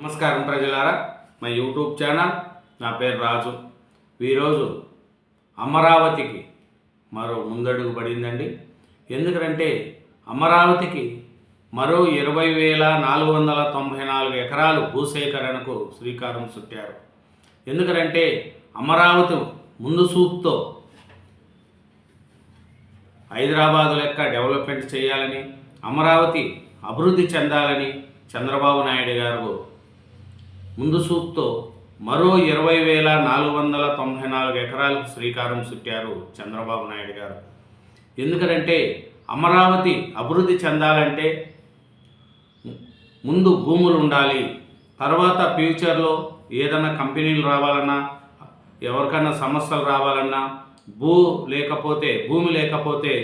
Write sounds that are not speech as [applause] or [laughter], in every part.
నమస్కారం ప్రజలారా. మా యూట్యూబ్ ఛానల్ నా పేరు రాజు. ఈరోజు అమరావతికి మరో ముందడుగు పడిందండి. ఎందుకంటే అమరావతికి మరో ఇరవై వేల నాలుగు వందల తొంభై నాలుగు ఎకరాలు భూసేకరణకు శ్రీకారం చుట్టారు. ఎందుకంటే అమరావతి ముందు సూపుతో హైదరాబాదు లెక్క డెవలప్మెంట్ చేయాలని అమరావతి అభివృద్ధి చెందాలని చంద్రబాబు నాయుడు గారు ముందు సూపుతో మరో ఇరవై వేల నాలుగు వందల తొంభై నాలుగు ఎకరాలకు శ్రీకారం చుట్టారు చంద్రబాబు నాయుడు గారు. ఎందుకంటే అమరావతి అభివృద్ధి చెందాలంటే ముందు భూములు ఉండాలి తర్వాత ఫ్యూచర్లో ఏదైనా కంపెనీలు రావాలన్నా ఎవరికైనా సమస్యలు రావాలన్నా భూ లేకపోతే భూమి లేకపోతే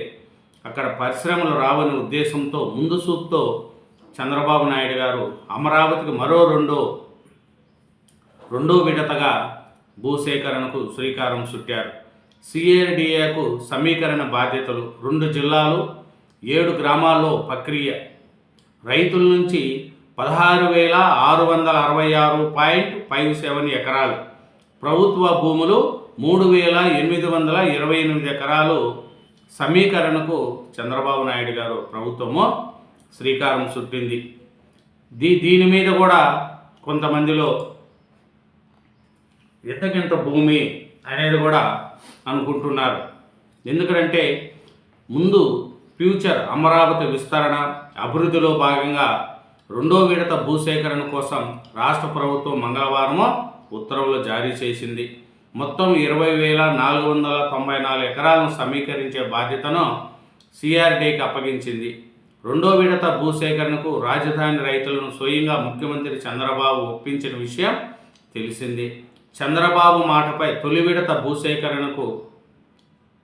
అక్కడ పరిశ్రమలు రావని ఉద్దేశంతో ముందు చూపుతో చంద్రబాబు నాయుడు గారు అమరావతికి మరో రెండో రెండో విడతగా భూసేకరణకు శ్రీకారం చుట్టారు. సిఏడిఏకు సమీకరణ బాధ్యతలు రెండు జిల్లాలు ఏడు గ్రామాల్లో ప్రక్రియ. రైతుల నుంచి పదహారు వేల ఆరు వందల అరవై ఆరు పాయింట్ ఫైవ్ సెవెన్ ఎకరాలు ప్రభుత్వ భూములు మూడు వేల ఎనిమిది వందల ఇరవై ఎనిమిది ఎకరాలు. సమీకరణకు చంద్రబాబు నాయుడు గారు ప్రభుత్వము శ్రీకారం చుట్టింది. దీ దీని మీద కూడా కొంతమందిలో ఎంతకింత భూమి అనేది కూడా అనుకుంటున్నారు. ఎందుకంటే ముందు ఫ్యూచర్ అమరావతి విస్తరణ అభివృద్ధిలో భాగంగా రెండో విడత భూసేకరణ కోసం రాష్ట్ర ప్రభుత్వం మంగళవారము ఉత్తర్వులు జారీ చేసింది. మొత్తం ఇరవై వేల నాలుగు వందల తొంభై నాలుగు ఎకరాలను సమీకరించే బాధ్యతను సిఆర్డీకి అప్పగించింది. రెండో విడత భూసేకరణకు రాజధాని రైతులను స్వయంగా ముఖ్యమంత్రి చంద్రబాబు ఒప్పించిన విషయం తెలిసింది. చంద్రబాబు మాటపై తొలి విడత భూసేకరణకు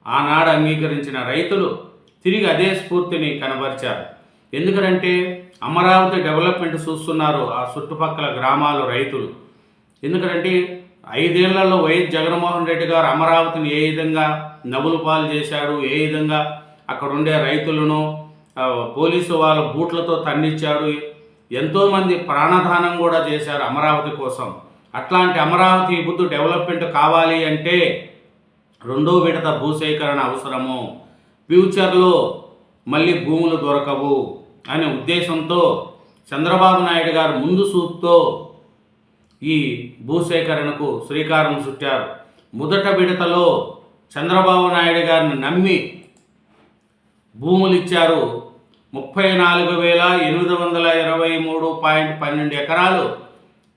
ఆనాడు అంగీకరించిన రైతులు తిరిగి అదే స్ఫూర్తిని కనబరిచారు. ఎందుకంటే అమరావతి డెవలప్మెంట్ చూస్తున్నారు ఆ చుట్టుపక్కల గ్రామాలు రైతులు. ఎందుకంటే ఐదేళ్ళలో వైఎస్ జగన్మోహన్ రెడ్డి గారు అమరావతిని ఏ విధంగా నవ్వులు పాలు చేశాడు ఏ విధంగా అక్కడ ఉండే రైతులను పోలీసు వాళ్ళ బూట్లతో తన్నిచ్చాడు ఎంతోమంది ప్రాణదానం కూడా చేశారు అమరావతి కోసం. అట్లాంటి అమరావతి బుద్ధు డెవలప్మెంట్ కావాలి అంటే రెండో విడత భూసేకరణ అవసరము. ఫ్యూచర్లో మళ్ళీ భూములు దొరకవు అనే ఉద్దేశంతో చంద్రబాబు నాయుడు గారు ముందు చూపుతో ఈ భూసేకరణకు శ్రీకారం చుట్టారు. మొదట విడతలో చంద్రబాబు నాయుడు గారిని నమ్మి భూములు ఇచ్చారు ముప్పై నాలుగు వేల ఎనిమిది వందల ఇరవై మూడు పాయింట్ పన్నెండు ఎకరాలు.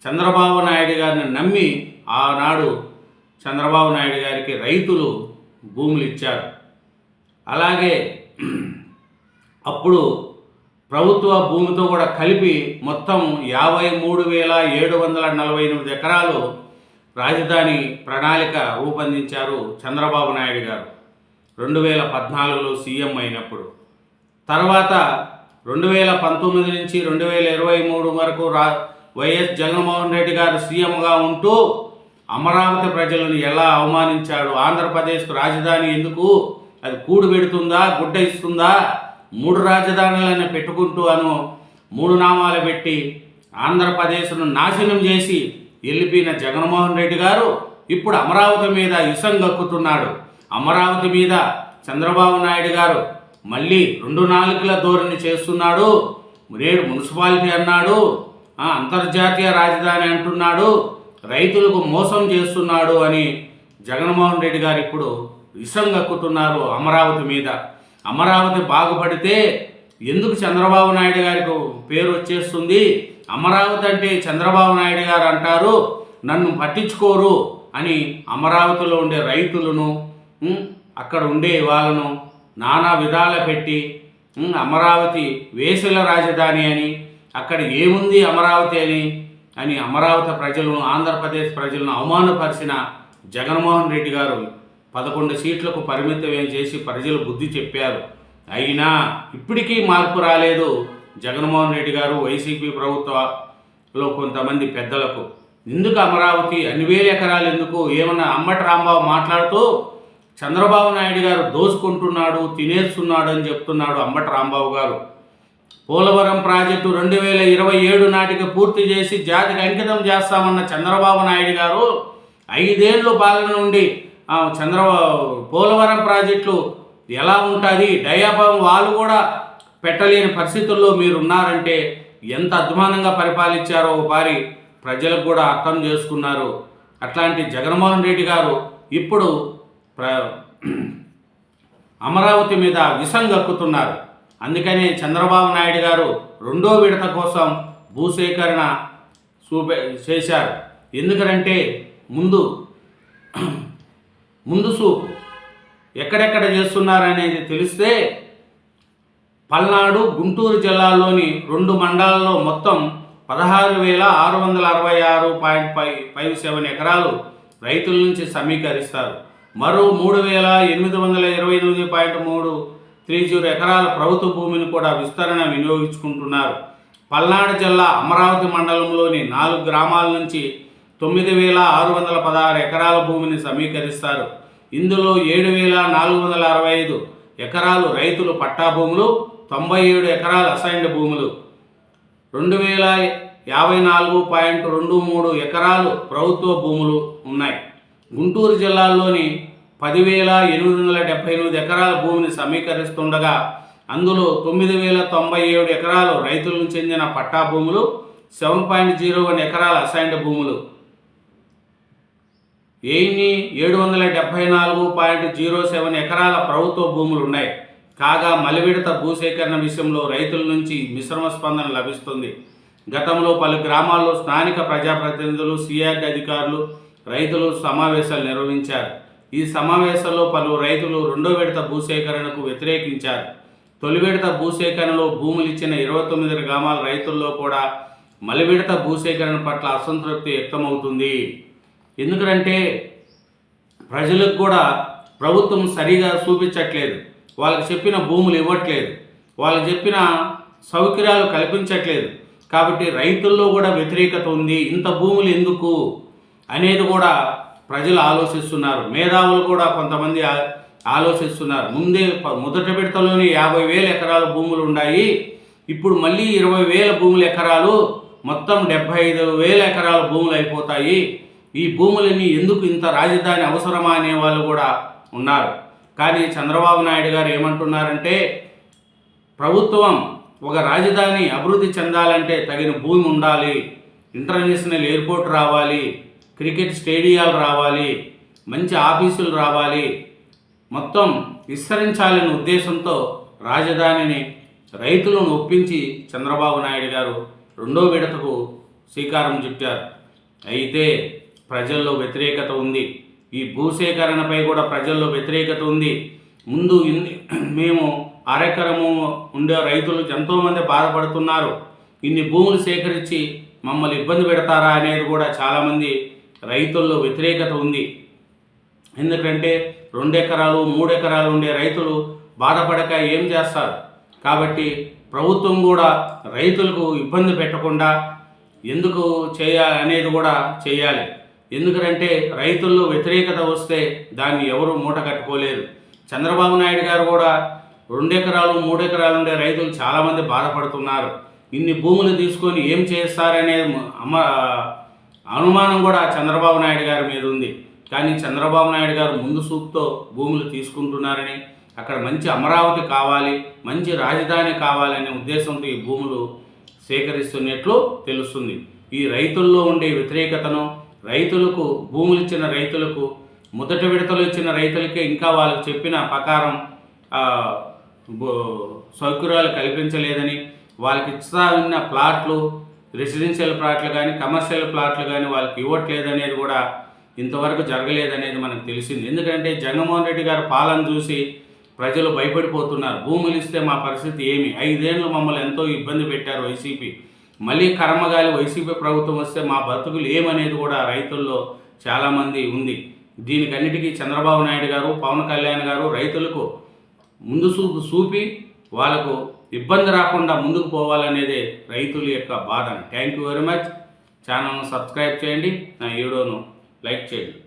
చంద్రబాబు నాయుడు గారిని నమ్మి ఆనాడు చంద్రబాబు నాయుడు గారికి రైతులు భూములు ఇచ్చారు. అలాగే అప్పుడు ప్రభుత్వ భూమితో కూడా కలిపి మొత్తం యాభై మూడు వేల ఏడు వందల నలభై ఎనిమిది ఎకరాలు రాజధాని ప్రణాళిక రూపొందించారు చంద్రబాబు నాయుడు గారు. రెండు వేల పద్నాలుగులో సీఎం అయినప్పుడు. తర్వాత రెండు వేల పంతొమ్మిది నుంచి రెండు వేల ఇరవై మూడు వరకు రా వైఎస్ జగన్మోహన్ రెడ్డి గారు సీఎంగా ఉంటూ అమరావతి ప్రజలను ఎలా అవమానించాడు? ఆంధ్రప్రదేశ్కు రాజధాని ఎందుకు? అది కూడు పెడుతుందా? గుడ్డ ఇస్తుందా? మూడు రాజధానులను పెట్టుకుంటూ అను మూడు నామాలు పెట్టి ఆంధ్రప్రదేశ్ను నాశనం చేసి వెళ్ళిపోయిన జగన్మోహన్ రెడ్డి గారు ఇప్పుడు అమరావతి మీద ఇసం గక్కుతున్నాడు. అమరావతి మీద చంద్రబాబు నాయుడు గారు మళ్ళీ రెండు నాలుగుల ధోరణి చేస్తున్నాడు. నేడు మున్సిపాలిటీ అన్నాడు. అంతర్జాతీయ రాజధాని అంటున్నాడు రైతులకు మోసం చేస్తున్నాడు అని జగన్మోహన్ రెడ్డి గారు ఇప్పుడు విషం గక్కుతున్నారు అమరావతి మీద. అమరావతి బాగుపడితే ఎందుకు చంద్రబాబు నాయుడు గారికి పేరు వచ్చేస్తుంది? అమరావతి అంటే చంద్రబాబు నాయుడు గారు అంటారు నన్ను పట్టించుకోరు అని అమరావతిలో ఉండే రైతులను అక్కడ ఉండే వాళ్ళను నానా విధాల పెట్టి అమరావతి వేసుల రాజధాని అని అక్కడ ఏముంది అమరావతి అని? అని అమరావతి ప్రజలను ఆంధ్రప్రదేశ్ ప్రజలను అవమానపరిచిన జగన్మోహన్ రెడ్డి గారు పదకొండు సీట్లకు పరిమితం చేసి ప్రజలు బుద్ధి చెప్పారు. అయినా ఇప్పటికీ మార్పు రాలేదు జగన్మోహన్ రెడ్డి గారు వైసీపీ ప్రభుత్వంలో కొంతమంది పెద్దలకు. ఎందుకు అమరావతి అన్ని వేల ఎకరాలు ఎందుకు? ఏమన్నా అమ్మటి రాంబాబు మాట్లాడుతూ చంద్రబాబు నాయుడు గారు దోసుకుంటున్నాడు తినేస్తున్నాడు అని చెప్తున్నాడు అమ్మటి రాంబాబు గారు. పోలవరం ప్రాజెక్టు రెండు వేల ఇరవై ఏడు నాటికి పూర్తి చేసి జాతికి అంకితం చేస్తామన్న చంద్రబాబు నాయుడు గారు ఐదేళ్ళు పాలన నుండి చంద్రబాబు పోలవరం ప్రాజెక్టులు ఎలా ఉంటుంది డయాబం వాళ్ళు కూడా పెట్టలేని పరిస్థితుల్లో మీరు ఉన్నారంటే ఎంత అధ్వానంగా పరిపాలించారో ఒకసారి ప్రజలకు కూడా అర్థం చేసుకున్నారు. అట్లాంటి జగన్మోహన్ రెడ్డి గారు ఇప్పుడు ప్ర అమరావతి మీద విషం గక్కుతున్నారు అందుకని చంద్రబాబు నాయుడు గారు రెండో విడత కోసం భూసేకరణ చూపే చేశారు. ఎందుకంటే ముందు ముందు చూపు ఎక్కడెక్కడ చేస్తున్నారనేది తెలిస్తే పల్నాడు గుంటూరు జిల్లాలోని రెండు మండలాల్లో మొత్తం పదహారు వేల ఆరు వందల అరవై ఆరు పాయింట్ ఫైవ్ ఫైవ్ సెవెన్ ఎకరాలు రైతుల నుంచి సమీకరిస్తారు. మరో మూడు వేల ఎనిమిది వందల ఇరవై ఎనిమిది పాయింట్ మూడు త్రీ జీరో ఎకరాల ప్రభుత్వ భూమిని కూడా విస్తరణ వినియోగించుకుంటున్నారు. పల్నాడు జిల్లా అమరావతి మండలంలోని నాలుగు గ్రామాల నుంచి తొమ్మిది వేల ఆరు వందల పదహారు ఎకరాల భూమిని సమీకరిస్తారు. ఇందులో ఏడు వేల నాలుగు వందల అరవై ఐదు ఎకరాలు రైతులు పట్టా భూములు తొంభై ఏడు ఎకరాలు అసైన్డ్ భూములు. రెండు వేల యాభై నాలుగు పాయింట్ రెండు మూడు ఎకరాలు ప్రభుత్వ భూములు ఉన్నాయి. గుంటూరు జిల్లాలోని పదివేల ఎనిమిది వందల డెబ్బై ఎనిమిది ఎకరాల భూమిని సమీకరిస్తుండగా అందులో తొమ్మిది వేల తొంభై ఏడు ఎకరాలు రైతులకు చెందిన పట్టా భూములు సెవెన్ పాయింట్ జీరో వన్ ఎకరాల అసైన్డ్ భూములు. ఎయిన్ని ఏడు వందల డెబ్బై నాలుగు పాయింట్ జీరో సెవెన్ ఎకరాల ప్రభుత్వ భూములు ఉన్నాయి కాగా మలివిడత భూసేకరణ విషయంలో రైతుల నుంచి మిశ్రమ స్పందన లభిస్తుంది. గతంలో పలు గ్రామాల్లో స్థానిక ప్రజాప్రతినిధులు సిఆర్డి అధికారులు రైతులు సమావేశాలు నిర్వహించారు. ఈ సమావేశంలో పలు రైతులు రెండో విడత భూసేకరణకు వ్యతిరేకించారు. తొలి విడత భూసేకరణలో భూములు ఇచ్చిన ఇరవై తొమ్మిది గ్రామాల రైతుల్లో కూడా మలి విడత భూసేకరణ పట్ల అసంతృప్తి వ్యక్తమవుతుంది. ఎందుకంటే ప్రజలకు కూడా ప్రభుత్వం సరిగా చూపించట్లేదు. వాళ్ళకి చెప్పిన భూములు ఇవ్వట్లేదు. వాళ్ళకి చెప్పిన సౌకర్యాలు కల్పించట్లేదు. కాబట్టి రైతుల్లో కూడా వ్యతిరేకత ఉంది. ఇంత భూములు ఎందుకు? అనేది కూడా ప్రజలు ఆలోచిస్తున్నారు. మేధావులు కూడా కొంతమంది ఆలోచిస్తున్నారు. ముందే మొదట విడతలోనే యాభై వేల ఎకరాల భూములు ఉన్నాయి ఇప్పుడు మళ్ళీ ఇరవై వేల భూముల ఎకరాలు మొత్తం డెబ్బై ఐదు వేల ఎకరాల భూములు అయిపోతాయి. ఈ భూములని ఎందుకు ఇంత రాజధాని అవసరమా అనే వాళ్ళు కూడా ఉన్నారు. కానీ చంద్రబాబు నాయుడు గారు ఏమంటున్నారంటే ప్రభుత్వం ఒక రాజధాని అభివృద్ధి చెందాలంటే తగిన భూమి ఉండాలి. ఇంటర్నేషనల్ ఎయిర్పోర్ట్ రావాలి. క్రికెట్ స్టేడియాలు రావాలి మంచి ఆఫీసులు రావాలి మొత్తం విస్తరించాలనే ఉద్దేశంతో రాజధానిని రైతులను ఒప్పించి చంద్రబాబు నాయుడు గారు రెండో విడతకు శ్రీకారం చుట్టారు. అయితే ప్రజల్లో వ్యతిరేకత ఉంది. ఈ భూసేకరణపై కూడా ప్రజల్లో వ్యతిరేకత ఉంది. ముందు ఇన్ని [clears throat] మేము అరెకరము ఉండే రైతులు ఎంతోమంది బాధపడుతున్నారు. ఇన్ని భూములు సేకరించి మమ్మల్ని ఇబ్బంది పెడతారా అనేది కూడా చాలామంది రైతుల్లో వ్యతిరేకత ఉంది. ఎందుకంటే రెండు ఎకరాలు మూడు ఎకరాలు ఉండే రైతులు బాధపడక ఏం చేస్తారు? కాబట్టి ప్రభుత్వం కూడా రైతులకు ఇబ్బంది పెట్టకుండా ఎందుకు చేయాలి అనేది కూడా చేయాలి. ఎందుకంటే రైతుల్లో వ్యతిరేకత వస్తే దాన్ని ఎవరు మూట కట్టుకోలేరు. చంద్రబాబు నాయుడు గారు కూడా రెండు ఎకరాలు మూడు ఎకరాలు ఉండే రైతులు చాలామంది బాధపడుతున్నారు. ఇన్ని భూములు తీసుకొని ఏం చేస్తారనే అమ్మ అనుమానం కూడా చంద్రబాబు నాయుడు గారి మీద ఉంది. కానీ చంద్రబాబు నాయుడు గారు ముందు సూపుతో భూములు తీసుకుంటున్నారని అక్కడ మంచి అమరావతి కావాలి మంచి రాజధాని కావాలనే ఉద్దేశంతో ఈ భూములు సేకరిస్తున్నట్లు తెలుస్తుంది. ఈ రైతుల్లో ఉండే వ్యతిరేకతను రైతులకు భూములు ఇచ్చిన రైతులకు మొదటి విడతలు ఇచ్చిన రైతులకే ఇంకా వాళ్ళకి చెప్పిన ప్రకారం సౌకర్యాలు కల్పించలేదని వాళ్ళకి ఇస్తా ఉన్న ప్లాట్లు రెసిడెన్షియల్ ప్లాట్లు కానీ కమర్షియల్ ప్లాట్లు కానీ వాళ్ళకి ఇవ్వట్లేదనేది కూడా ఇంతవరకు జరగలేదనేది మనకు తెలిసింది. ఎందుకంటే జగన్మోహన్ రెడ్డి గారు పాలన చూసి ప్రజలు భయపడిపోతున్నారు. భూములు ఇస్తే మా పరిస్థితి ఏమి? ఐదేళ్ళు మమ్మల్ని ఎంతో ఇబ్బంది పెట్టారు వైసీపీ. మళ్ళీ కర్మగాలి వైసీపీ ప్రభుత్వం వస్తే మా బతుకులు ఏమనేది కూడా రైతుల్లో చాలామంది ఉంది. దీనికన్నిటికీ చంద్రబాబు నాయుడు గారు పవన్ కళ్యాణ్ గారు రైతులకు ముందు చూపు చూపి వాళ్ళకు ఇబ్బంది రాకుండా ముందుకు పోవాలనేదే రైతుల యొక్క బాధ. థ్యాంక్ యూ వెరీ మచ్ ఛానల్ను సబ్స్క్రైబ్ చేయండి. నా వీడియోను లైక్ చేయండి.